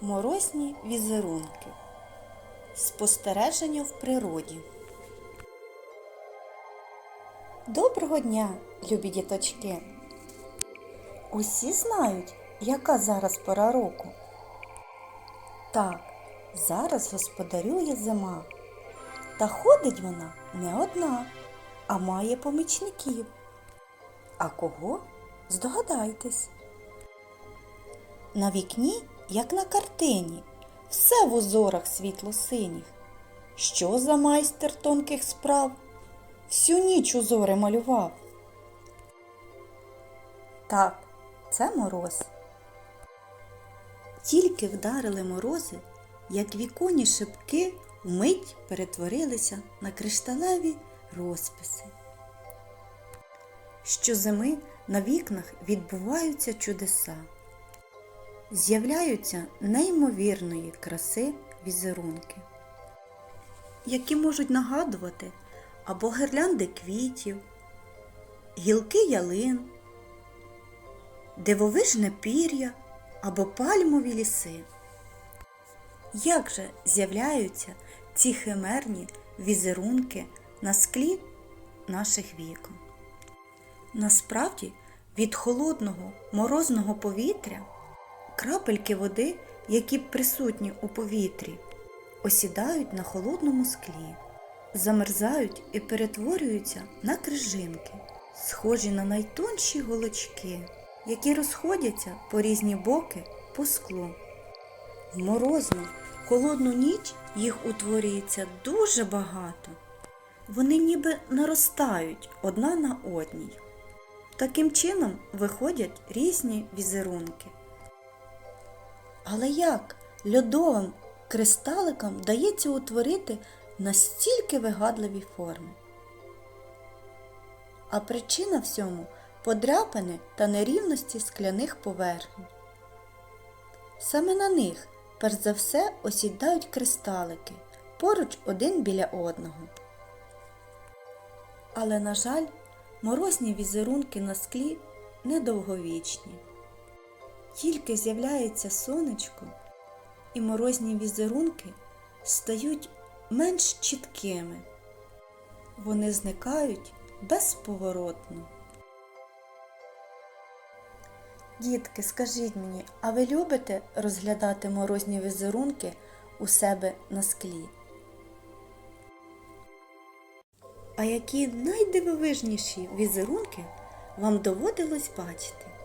Морозні візерунки. Спостереження в природі. Доброго дня, любі діточки! Усі знають, яка зараз пора року. Так, зараз господарює зима. Та ходить вона не одна, а має помічників. А кого? Здогадайтесь. На вікні, як на картині, все в узорах світло-синіх. Що за майстер тонких справ? Всю ніч узори малював. Так, це мороз. Тільки вдарили морози, як віконні шибки вмить перетворилися на кришталеві розписи. Щозими на вікнах відбуваються чудеса. З'являються неймовірної краси візерунки, які можуть нагадувати або гирлянди квітів, гілки ялин, дивовижне пір'я або пальмові ліси. Як же з'являються ці химерні візерунки на склі наших вікон? Насправді від холодного морозного повітря крапельки води, які присутні у повітрі, осідають на холодному склі, замерзають і перетворюються на крижинки, схожі на найтонші голочки, які розходяться по різні боки по склу. В морозну, холодну ніч їх утворюється дуже багато. Вони ніби наростають одна на одній. Таким чином виходять різні візерунки. Але як льодовим кристаликам вдається утворити настільки вигадливі форми? А причина всьому подряпини та нерівності скляних поверхень. Саме на них, перш за все, осідають кристалики поруч один біля одного. Але, на жаль, морозні візерунки на склі недовговічні. Тільки з'являється сонечко, і морозні візерунки стають менш чіткими. Вони зникають безповоротно. Дітки, скажіть мені, а ви любите розглядати морозні візерунки у себе на склі? А які найдивовижніші візерунки вам доводилось бачити?